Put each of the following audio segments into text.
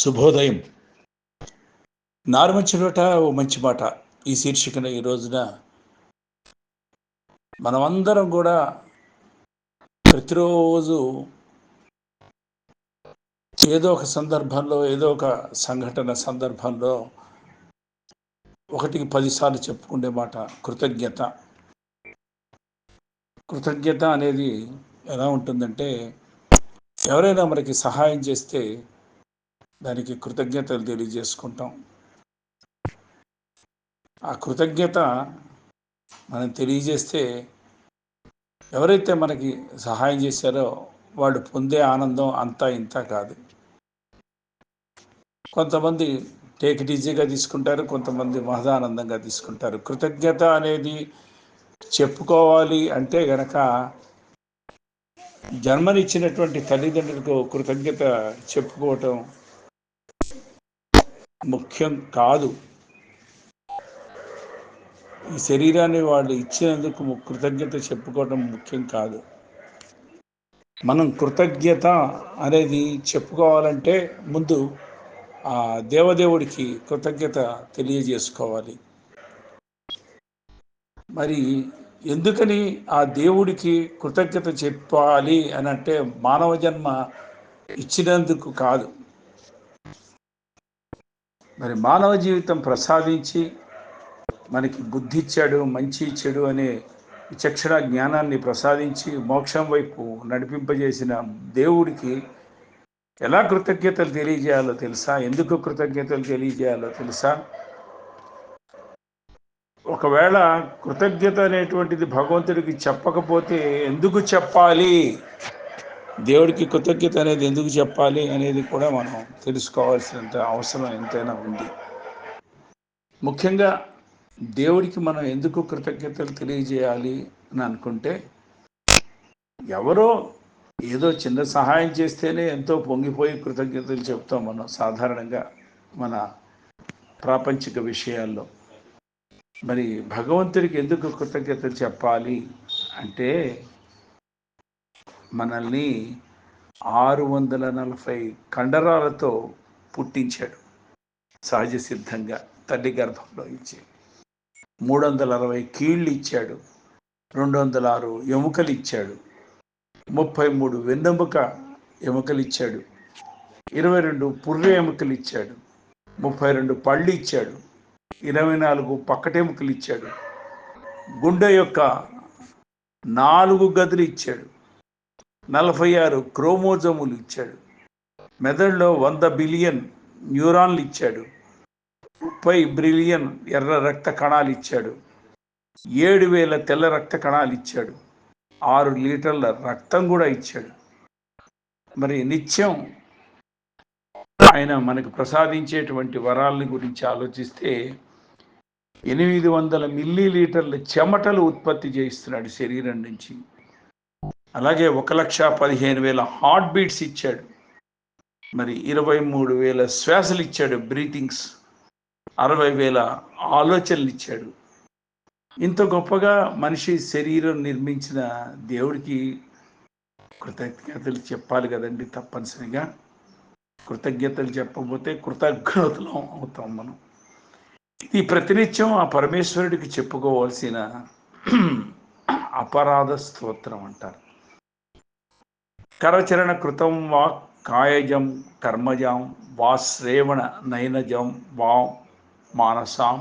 శుభోదయం. నారుమంచిలోట ఓ మంచి మాట. ఈ శీర్షికన ఈ రోజున మనమందరం కూడా ప్రతిరోజు ఏదో ఒక సందర్భంలో ఏదో ఒక సంఘటన సందర్భంలో ఒకటికి పదిసార్లు చెప్పుకునే మాట కృతజ్ఞత. కృతజ్ఞత అనేది ఎలా ఉంటుందంటే ఎవరైనా మనకి సహాయం చేస్తే దానికి కృతజ్ఞతలు తెలియజేసుకుంటాం. ఆ కృతజ్ఞత మనం తెలియజేస్తే ఎవరైతే మనకి సహాయం చేశారో వాళ్ళు పొందే ఆనందం అంతా ఇంత కాదు. కొంతమంది టేక్ ఈజీగా తీసుకుంటారు కొంతమంది మహదానందంగా తీసుకుంటారు. కృతజ్ఞత అనేది చెప్పుకోవాలి అంటే గనక జన్మనిచ్చినటువంటి తల్లిదండ్రులకు కృతజ్ఞత చెప్పుకోవటం ముఖ్యం కాదు. ఈ శరీరాన్ని వాళ్ళు ఇచ్చినందుకు కృతజ్ఞత చెప్పుకోవడం ముఖ్యం కాదు. మనం కృతజ్ఞత అనేది చెప్పుకోవాలంటే ముందు ఆ దేవదేవుడికి కృతజ్ఞత తెలియజేసుకోవాలి. మరి ఎందుకని ఆ దేవుడికి కృతజ్ఞత చెప్పాలి అని అంటే మానవ జన్మ ఇచ్చినందుకు కాదు. మరి మానవ జీవితం ప్రసాదించి మనకి బుద్ధి ఇచ్చాడు మంచి చెడు అనే విచక్షణ జ్ఞానాన్ని ప్రసాదించి మోక్షం వైపు నడిపింపజేసిన దేవుడికి ఎలా కృతజ్ఞతలు తెలియజేయాలో తెలుసా? ఎందుకు కృతజ్ఞతలు తెలియజేయాలో తెలుసా? ఒకవేళ కృతజ్ఞత అనేటువంటిది భగవంతుడికి చెప్పకపోతే ఎందుకు చెప్పాలి? దేవుడికి కృతజ్ఞత అనేది ఎందుకు చెప్పాలి అనేది కూడా మనం తెలుసుకోవాల్సినంత అవసరం ఎంతైనా ఉంది. ముఖ్యంగా దేవుడికి మనం ఎందుకు కృతజ్ఞతలు తెలియజేయాలి అని అనుకుంటే ఎవరో ఏదో చిన్న సహాయం చేస్తేనే ఎంతో పొంగిపోయి కృతజ్ఞతలు చెప్తాం మనం సాధారణంగా మన ప్రాపంచిక విషయాల్లో. మరి భగవంతుడికి ఎందుకు కృతజ్ఞతలు చెప్పాలి అంటే మనల్ని ఆరు వందల నలభై కండరాలతో పుట్టించాడు. సహజ సిద్ధంగా తల్లి గర్భంలో ఇచ్చి మూడు వందల అరవై కీళ్ళు ఇచ్చాడు. రెండు వందల ఆరు ఎముకలు ఇచ్చాడు. ముప్పై మూడు వెన్నెముక ఎముకలు ఇచ్చాడు. ఇరవై రెండు పుర్రె ఎముకలు ఇచ్చాడు. ముప్పై రెండు పళ్ళు ఇచ్చాడు. ఇరవై నాలుగు పక్కటెముకలు ఇచ్చాడు. గుండె యొక్క నాలుగు గదులు ఇచ్చాడు. నలభై ఆరు క్రోమోజోములు ఇచ్చాడు. మెదడులో వంద బిలియన్ న్యూరాన్లు ఇచ్చాడు. ముప్పై బ్రిలియన్ ఎర్ర రక్త కణాలు ఇచ్చాడు. ఏడు వేల తెల్ల రక్త కణాలు ఇచ్చాడు. ఆరు లీటర్ల రక్తం కూడా ఇచ్చాడు. మరి నిత్యం ఆయన మనకు ప్రసాదించేటువంటి వరాలని గురించి ఆలోచిస్తే ఎనిమిది వందల మిల్లీ లీటర్ల చెమటలు ఉత్పత్తి చేయిస్తున్నాడు శరీరం నుంచి. అలాగే ఒక లక్ష పదిహేను వేల హార్ట్ బీట్స్ ఇచ్చాడు. మరి ఇరవై మూడు వేల శ్వాసలు ఇచ్చాడు బ్రీతింగ్స్. అరవై వేల ఆలోచనలు ఇచ్చాడు. ఇంత గొప్పగా మనిషి శరీరం నిర్మించిన దేవుడికి కృతజ్ఞతలు చెప్పాలి కదండి తప్పనిసరిగా. కృతజ్ఞతలు చెప్పకపోతే కృతజ్ఞతలు అవుతాం మనం. ఇది ప్రతినిత్యం ఆ పరమేశ్వరుడికి చెప్పుకోవాల్సిన అపరాధ స్తోత్రం అంటారు. కరచరణ కృతం వా కాయజం కర్మజం వా శ్రేవణ నయనజం వా మానసాం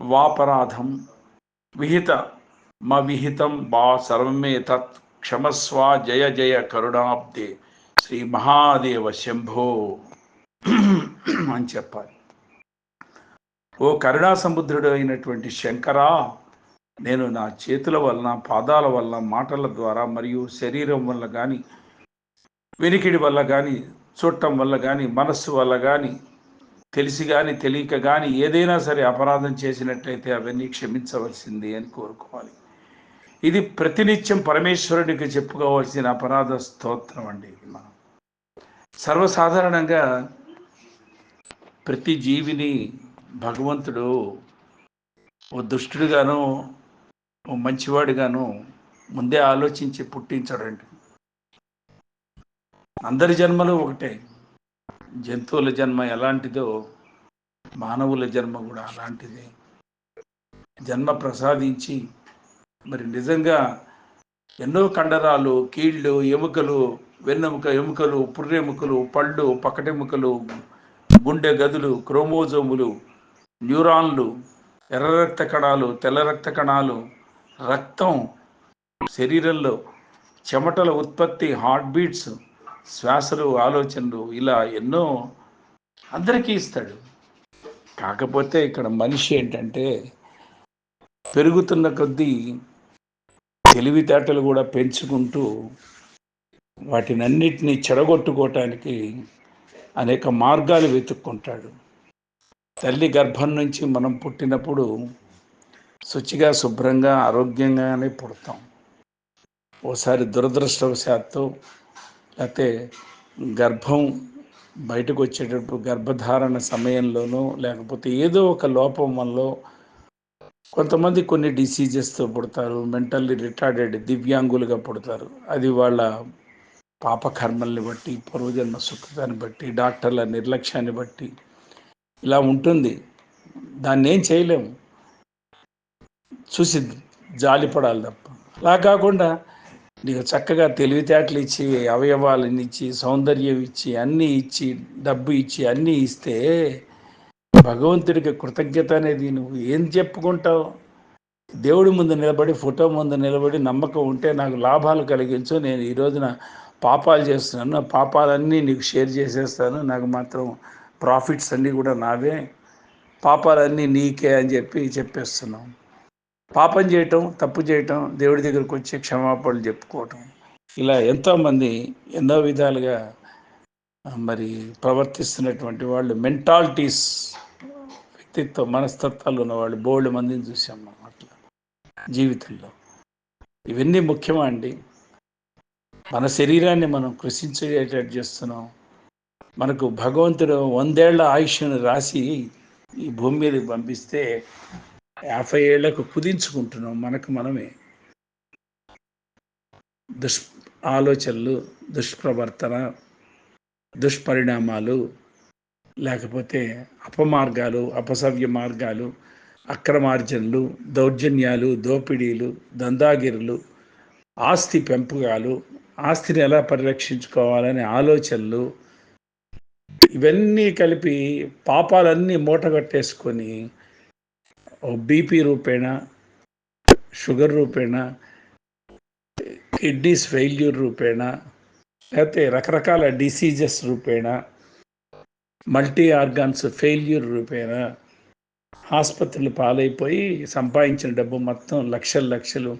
వాపరాధం విహిత మవిహితం వా సర్వమే తత్ క్షమస్వ జయ జయ కరుణాబ్దే శ్రీ మహాదేవ శంభో అని చెప్పాలి. ఓ కరుణా సముద్రుడు అయినటువంటి శంకరా నేను నా చేతుల వలన పాదాల వలన మాటల ద్వారా మరియు శరీరం వల్ల కానీ వెనికిడి వల్ల కానీ చూడటం వల్ల కానీ మనస్సు వల్ల కానీ తెలిసి కానీ తెలియక కానీ ఏదైనా సరే అపరాధం చేసినట్లయితే అవన్నీ క్షమించవలసింది అని కోరుకోవాలి. ఇది ప్రతినిత్యం పరమేశ్వరుడికి చెప్పుకోవాల్సిన అపరాధ స్తోత్రం అండి ఇది మనం. సర్వసాధారణంగా ప్రతి జీవిని భగవంతుడు ఓ దుష్టుడుగాను ఓ మంచివాడుగాను ముందే ఆలోచించి పుట్టించాడండి. అందరి జన్మలు ఒకటే. జంతువుల జన్మ ఎలాంటిదో మానవుల జన్మ కూడా అలాంటిదే. జన్మ ప్రసాదించి మరి నిజంగా ఎన్నో కండరాలు కీళ్ళు ఎముకలు వెన్నెముక ఎముకలు పుర్రెముకలు పళ్ళు పక్కటెముకలు గుండె గదులు క్రోమోజోములు న్యూరాన్లు ఎర్ర రక్త కణాలు తెల్ల రక్త కణాలు రక్తం శరీరంలో చెమటల ఉత్పత్తి హార్ట్ బీట్స్ శ్వాసలు ఆలోచనలు ఇలా ఎన్నో అందరికీ ఇస్తాడు. కాకపోతే ఇక్కడ మనిషి ఏంటంటే పెరుగుతున్న కొద్దీ తెలివితేటలు కూడా పెంచుకుంటూ వాటినన్నిటినీ చెడగొట్టుకోవటానికి అనేక మార్గాలు వెతుక్కుంటాడు. తల్లి గర్భం నుంచి మనం పుట్టినప్పుడు శుచిగా శుభ్రంగా ఆరోగ్యంగానే పుడతాం. ఓసారి దురదృష్టవశాత్తు లేకపోతే గర్భం బయటకు వచ్చేటప్పుడు గర్భధారణ సమయంలోనూ లేకపోతే ఏదో ఒక లోపం వల్ల కొంతమంది కొన్ని డిసీజెస్తో పుడతారు మెంటల్లీ రిటార్డెడ్ దివ్యాంగులుగా పుడతారు. అది వాళ్ళ పాపకర్మల్ని బట్టి పూర్వజన్మ సుఖతాన్ని బట్టి డాక్టర్ల నిర్లక్ష్యాన్ని బట్టి ఇలా ఉంటుంది. దాన్ని ఏం చేయలేము. చూసి జాలిపడాలి తప్ప. అలా కాకుండా నీకు చక్కగా తెలివితేటలు ఇచ్చి అవయవాలను ఇచ్చి సౌందర్యం ఇచ్చి అన్నీ ఇచ్చి డబ్బు ఇచ్చి అన్నీ ఇస్తే భగవంతుడికి కృతజ్ఞత అనేది నువ్వు ఏం చెప్పుకుంటావు? దేవుడి ముందు నిలబడి ఫోటో ముందు నిలబడి నమ్మకం ఉంటే నాకు లాభాలు కలిగించు. నేను ఈ రోజున పాపాలు చేస్తున్నాను. పాపాలన్నీ నీకు షేర్ చేసేస్తాను. నాకు మాత్రం ప్రాఫిట్స్ అన్నీ కూడా నావే. పాపాలన్నీ నీకే అని చెప్పి చెప్పేస్తున్నాం. పాపం చేయటం తప్పు చేయటం దేవుడి దగ్గరకు వచ్చి క్షమాపణలు చెప్పుకోవటం. ఇలా ఎంతోమంది ఎన్నో విధాలుగా మరి ప్రవర్తిస్తున్నటువంటి వాళ్ళు మెంటాలిటీస్ వ్యక్తిత్వ మనస్తత్వాలు ఉన్నవాళ్ళు బోల్డ్ మందిని చూసాం మనం అట్లా జీవితంలో. ఇవన్నీ ముఖ్యమా అండి? మన శరీరాన్ని మనం కృషించేటట్టు చేస్తున్నాం. మనకు భగవంతుడు వందేళ్ళ ఆయుష్ను రాసి ఈ భూమి మీదకి పంపిస్తే యాభై ఏళ్ళకు కుదించుకుంటున్నాం మనకు మనమే. దుష్ ఆలోచనలు దుష్ప్రవర్తన దుష్పరిణామాలు లేకపోతే అపమార్గాలు అపసవ్య మార్గాలు అక్రమార్జనలు దౌర్జన్యాలు దోపిడీలు దందాగిరులు ఆస్తి పెంపకాలు ఆస్తిని ఎలా పరిరక్షించుకోవాలనే ఆలోచనలు ఇవన్నీ కలిపి పాపాలన్నీ మూటగట్టేసుకొని బీపీ రూపేణ షుగర్ రూపేణ కిడ్నీస్ ఫెయిల్యూర్ రూపేణ లేకపోతే రకరకాల డిసీజెస్ రూపేణ మల్టీ ఆర్గాన్స్ ఫెయిల్యూర్ రూపేణ ఆసుపత్రులు పాలైపోయి సంపాదించిన డబ్బు మొత్తం లక్షలు లక్షలు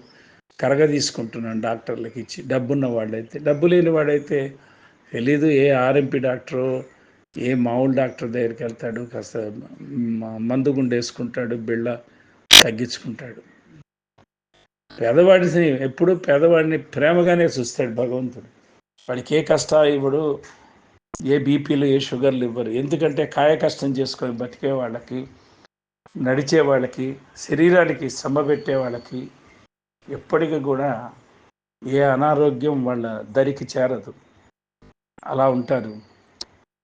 కరగ తీసుకుంటున్నాను డాక్టర్లకు ఇచ్చి డబ్బున్న వాళ్ళైతే డబ్బు లేని వాడైతే తెలీదు ఏ ఆర్ఎంపీ డాక్టరు ఏ మామూలు డాక్టర్ దగ్గరికి వెళ్తాడు కాస్త మందు గుండేసుకుంటాడు బిళ్ళ తగ్గించుకుంటాడు. పేదవాడిని ఎప్పుడు పేదవాడిని ప్రేమగానే చూస్తాడు భగవంతుడు. వాడికి ఏ కష్టాలు ఇవ్వడు ఏ బీపీలు ఏ షుగర్లు ఇవ్వరు. ఎందుకంటే కాయ కష్టం చేసుకొని బతికే వాళ్ళకి నడిచే వాళ్ళకి శరీరానికి శ్రమ పెట్టే వాళ్ళకి ఎప్పటికీ కూడా ఏ అనారోగ్యం వాళ్ళ దరికి చేరదు. అలా ఉంటారు.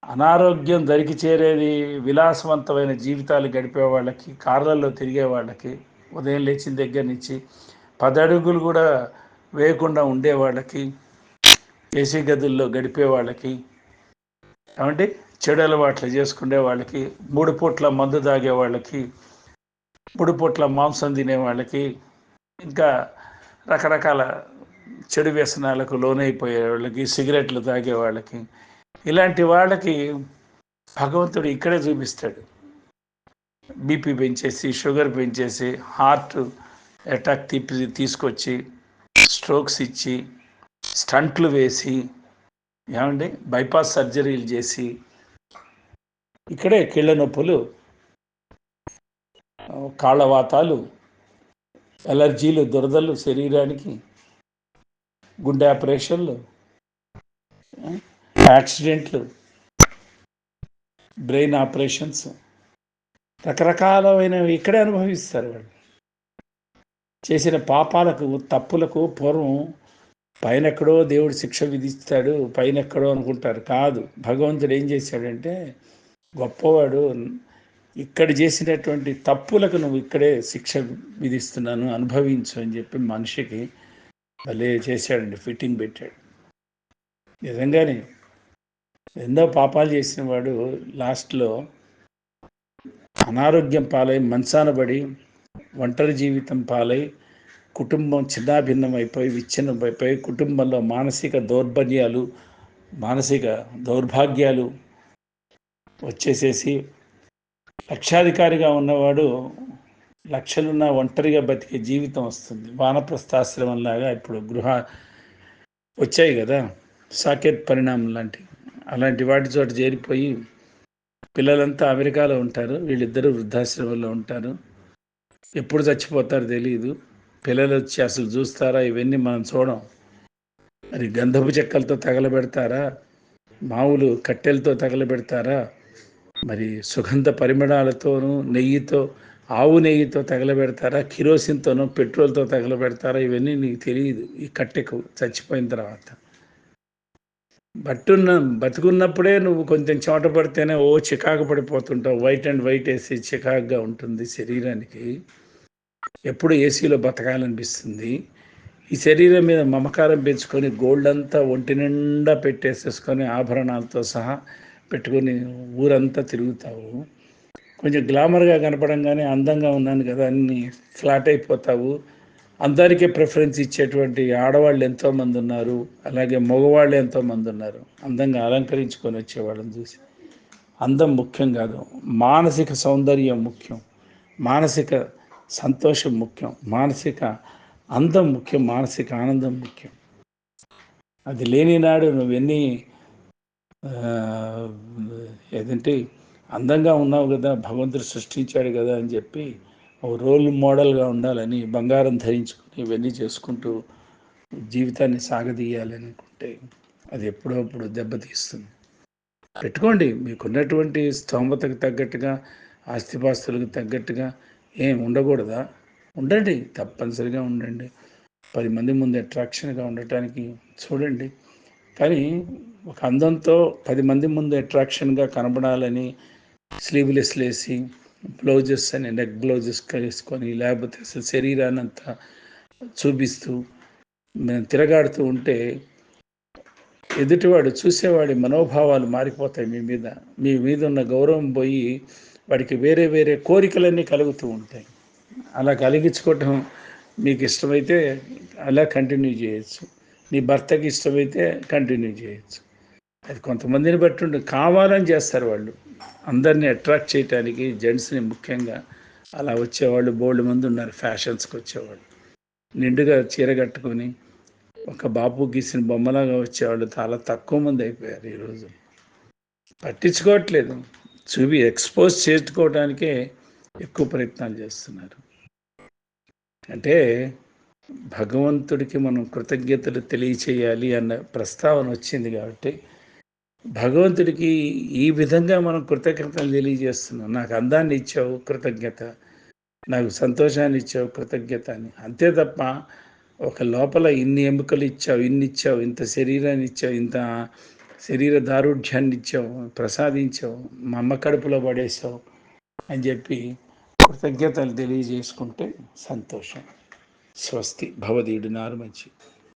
అనారోగ్యం దరికి చేరేది విలాసవంతమైన జీవితాలు గడిపే వాళ్ళకి కార్లలో తిరిగే వాళ్ళకి ఉదయం లేచిన దగ్గర నుంచి పదడుగులు కూడా వేయకుండా ఉండే వాళ్ళకి ఏసీ గదుల్లో గడిపే వాళ్ళకి ఏమంటే చెడు అలవాట్లు చేసుకునే వాళ్ళకి మూడు పూట్ల మందు తాగే వాళ్ళకి మూడు పూట్ల మాంసం తినే వాళ్ళకి ఇంకా రకరకాల చెడు వ్యసనాలకు లోనైపోయే వాళ్ళకి సిగరెట్లు తాగే వాళ్ళకి ఇలాంటి వాళ్ళకి భగవంతుడు ఇక్కడే చూపిస్తాడు. బీపీ పెంచేసి షుగర్ పెంచేసి హార్ట్ అటాక్ తిప్పి తీసుకొచ్చి స్ట్రోక్స్ ఇచ్చి స్టంట్లు వేసి ఏమండి? బైపాస్ సర్జరీలు చేసి ఇక్కడే కీళ్ళ నొప్పులు కాళ్ళవాతాలు ఎలర్జీలు దురదలు శరీరానికి గుండె ఆపరేషన్లు యాక్సిడెంట్లు బ్రెయిన్ ఆపరేషన్స్ రకరకాలమైనవి ఇక్కడే అనుభవిస్తారు వాళ్ళు. చేసిన పాపాలకు తప్పులకు పూర్వం పైన ఎక్కడో దేవుడు శిక్ష విధిస్తాడు పైన ఎక్కడో అనుకుంటారు. కాదు భగవంతుడు ఏం చేశాడంటే గొప్పవాడు ఇక్కడ చేసినటువంటి తప్పులకు నువ్వు ఇక్కడే శిక్ష విధిస్తున్నాను అనుభవించు అని చెప్పి మనిషికి భలే చేశాడండి ఫిట్టింగ్ పెట్టాడు. నిజంగానే ఎన్నో పాపాలు చేసిన వాడు లాస్ట్లో అనారోగ్యం పాలై మంచాన పడి ఒంటరి జీవితం పాలై కుటుంబం చిన్నాభిన్నం అయిపోయి విచ్ఛిన్నమైపోయి కుటుంబంలో మానసిక దౌర్బల్యాలు మానసిక దౌర్భాగ్యాలు వచ్చేసేసి లక్షాధికారిగా ఉన్నవాడు లక్షలున్న ఒంటరిగా బతికే జీవితం వస్తుంది. వానప్రస్థాశ్రమం లాగా ఇప్పుడు గృహ వచ్చాయి కదా సాకేత్ పరిణామం లాంటివి. అలాంటి వాటి చోట చేరిపోయి పిల్లలంతా అమెరికాలో ఉంటారు. వీళ్ళిద్దరూ వృద్ధాశ్రమంలో ఉంటారు. ఎప్పుడు చచ్చిపోతారో తెలియదు పిల్లలు వచ్చి అసలు చూస్తారా? ఇవన్నీ మనం చూడం. మరి గంధపు చెక్కలతో తగలబెడతారా? మామూలు కట్టెలతో తగలబెడతారా? మరి సుగంధ పరిమళాలతోనూ నెయ్యితో ఆవు నెయ్యితో తగలబెడతారా? కిరోసిన్తోనూ పెట్రోల్తో తగలబెడతారా? ఇవన్నీ నీకు తెలియదు ఈ కట్టెకు చచ్చిపోయిన తర్వాత. బట్టున్న బతుకున్నప్పుడే నువ్వు కొంచెం చోట పడితేనే ఓ చికాకు పడిపోతుంటావు. వైట్ అండ్ వైట్ వేసి చికాకుగా ఉంటుంది శరీరానికి. ఎప్పుడు ఏసీలో బతకాలనిపిస్తుంది. ఈ శరీరం మీద మమకారం పెంచుకొని గోల్డ్ అంతా ఒంటి నిండా పెట్టేసేసుకొని ఆభరణాలతో సహా పెట్టుకొని ఊరంతా తిరుగుతావు. కొంచెం గ్లామర్గా కనపడంగానే అందంగా ఉన్నాను కదా అన్ని ఫ్లాట్ అయిపోతావు. అందరికీ ప్రిఫరెన్స్ ఇచ్చేటువంటి ఆడవాళ్ళు ఎంతోమంది ఉన్నారు అలాగే మగవాళ్ళు ఎంతోమంది ఉన్నారు. అందంగా అలంకరించుకొని వచ్చేవాళ్ళని చూసి అందం ముఖ్యం కాదు మానసిక సౌందర్యం ముఖ్యం మానసిక సంతోషం ముఖ్యం మానసిక అందం ముఖ్యం మానసిక ఆనందం ముఖ్యం. అది లేని నాడు నువ్వెన్ని ఏదంటే అందంగా ఉన్నావు కదా భగవంతుడు సృష్టించాడు కదా అని చెప్పి ఒక రోల్ మోడల్గా ఉండాలని బంగారం ధరించుకుని ఇవన్నీ చేసుకుంటూ జీవితాన్ని సాగదీయాలి అనుకుంటే అది ఎప్పుడప్పుడు దెబ్బతీస్తుంది. పెట్టుకోండి మీకున్నటువంటి స్తోమతకు తగ్గట్టుగా ఆస్తిపాస్తులకు తగ్గట్టుగా ఏం ఉండకూడదా? ఉండండి తప్పనిసరిగా ఉండండి. పది మంది ముందు అట్రాక్షన్గా ఉండటానికి చూడండి. కానీ ఒక అందంతో పది మంది ముందు అట్రాక్షన్గా కనబడాలని స్లీవ్లెస్ లేసి బ్లౌజెస్ అని నెక్ బ్లౌజెస్ వేసుకొని లేకపోతే అసలు శరీరాన్ని అంతా చూపిస్తూ మేము తిరగాడుతూ ఉంటే ఎదుటివాడు చూసేవాడి మనోభావాలు మారిపోతాయి మీ మీద. మీ మీద ఉన్న గౌరవం పోయి వాడికి వేరే వేరే కోరికలన్నీ కలుగుతూ ఉంటాయి. అలా కలిగించుకోవటం మీకు ఇష్టమైతే అలా కంటిన్యూ చేయొచ్చు. నీ భర్తకి ఇష్టమైతే కంటిన్యూ చేయొచ్చు. అది కొంతమందిని బట్టి ఉండి కావాలని చేస్తారు వాళ్ళు. అందరినీ అట్రాక్ట్ చేయటానికి జెంట్స్ని ముఖ్యంగా అలా వచ్చేవాళ్ళు బోల్డ్ మంది ఉన్నారు ఫ్యాషన్స్కి వచ్చేవాళ్ళు. నిండుగా చీర కట్టుకొని ఒక బాపు గీసిన బొమ్మలాగా వచ్చేవాళ్ళు చాలా తక్కువ మంది అయిపోయారు ఈరోజు పట్టించుకోవట్లేదు. చూపి ఎక్స్పోజ్ చేసుకోవడానికే ఎక్కువ ప్రయత్నాలు చేస్తున్నారు. అంటే భగవంతుడికి మనం కృతజ్ఞతలు తెలియచేయాలి అన్న ప్రస్తావన వచ్చింది కాబట్టి భగవంతుడికి ఈ విధంగా మనం కృతజ్ఞతలు తెలియజేస్తున్నాం. నాకు అందాన్ని ఇచ్చావు కృతజ్ఞత. నాకు సంతోషాన్ని ఇచ్చావు కృతజ్ఞత అని. అంతే తప్ప ఒక లోపల ఇన్ని ఎముకలు ఇచ్చావు ఇన్ని ఇచ్చావు ఇంత శరీరాన్ని ఇచ్చావు ఇంత శరీర దారుఢ్యాన్ని ఇచ్చావు ప్రసాదించావు మా అమ్మ కడుపులో పడేసావు అని చెప్పి కృతజ్ఞతలు తెలియజేసుకుంటే సంతోషం. స్వస్తి. భవదీడు నారు మంచి.